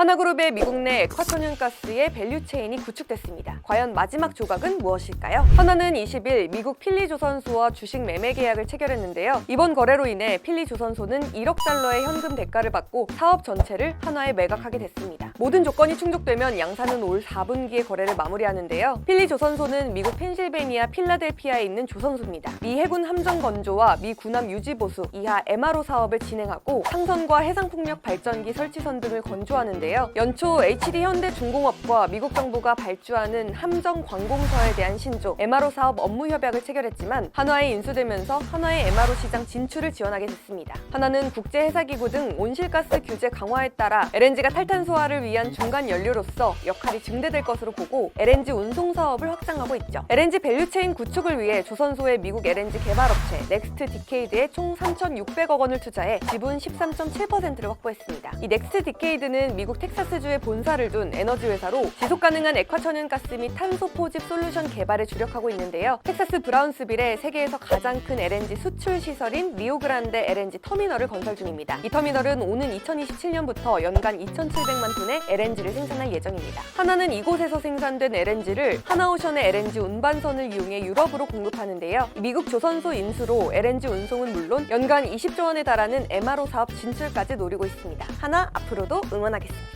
하나그룹의 미국 내 액화천연가스의 밸류체인이 구축됐습니다. 과연 마지막 조각은 무엇일까요? 하나는 20일 미국 필리조선소와 주식 매매 계약을 체결했는데요. 이번 거래로 인해 필리조선소는 1억 달러의 현금 대가를 받고 사업 전체를 한화에 매각하게 됐습니다. 모든 조건이 충족되면 양사는 올 4분기에 거래를 마무리하는데요. 필리조선소는 미국 펜실베니아 필라델피아에 있는 조선소입니다. 미 해군 함정 건조와 미 군함 유지 보수 이하 MRO 사업을 진행하고 상선과 해상풍력 발전기 설치선 등을 건조하는데 요. 연초 HD 현대 중공업과 미국 정부가 발주하는 함정 관공서에 대한 신조 MRO 사업 업무 협약을 체결했지만 한화에 인수되면서 한화의 MRO 시장 진출을 지원하게 됐습니다. 한화는 국제 회사 기구 등 온실가스 규제 강화에 따라 LNG가 탈탄소화를 위한 중간 연료로서 역할이 증대될 것으로 보고 LNG 운송 사업을 확장하고 있죠. LNG 밸류체인 구축을 위해 조선소의 미국 LNG 개발업체 넥스트 디케이드에 총 3,600억 원을 투자해 지분 13.7%를 확보했습니다. 이 넥스트 디케이드는 미국 텍사스주에 본사를 둔 에너지 회사로 지속 가능한 액화천연가스 및 탄소 포집 솔루션 개발에 주력하고 있는데요. 텍사스 브라운스빌에 세계에서 가장 큰 LNG 수출 시설인 리오그란데 LNG 터미널을 건설 중입니다. 이 터미널은 오는 2027년부터 연간 2,700만 톤의 LNG를 생산할 예정입니다. 하나는 이곳에서 생산된 LNG를 하나오션의 LNG 운반선을 이용해 유럽으로 공급하는데요. 미국 조선소 인수로 LNG 운송은 물론 연간 20조 원에 달하는 MRO 사업 진출까지 노리고 있습니다. 하나 앞으로도 응원하겠습니다.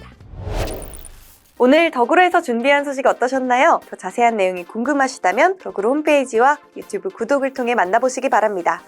오늘 덕으로에서 준비한 소식 어떠셨나요? 더 자세한 내용이 궁금하시다면 덕으로 홈페이지와 유튜브 구독을 통해 만나보시기 바랍니다.